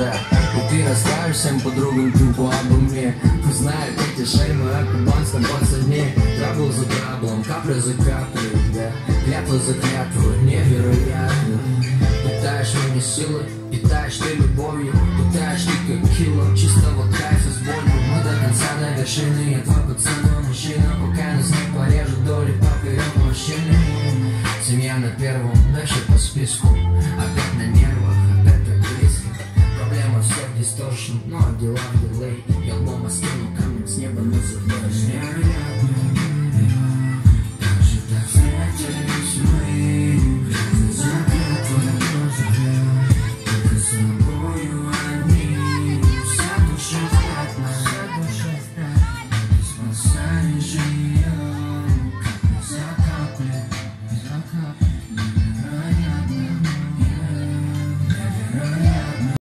да. И ты расскажешь всем подругам тупо обо мне знаешь эти шеймы о кубанском пацане. Трабл за траблом, капля за каплей, да. Клятва за клятвой, невероятно. Питаешь меня силой, питаешь ты любовью. Питаешь ты как кило чистого кайфа с болью. Мы до конца на вершине, я твой пацан, мужчина. Пока нас не порежут доли поперек мужчины. Семья на первом, дальше по списку. Опять Но дела, дела, я мама с ним, камнем с неба, но зуб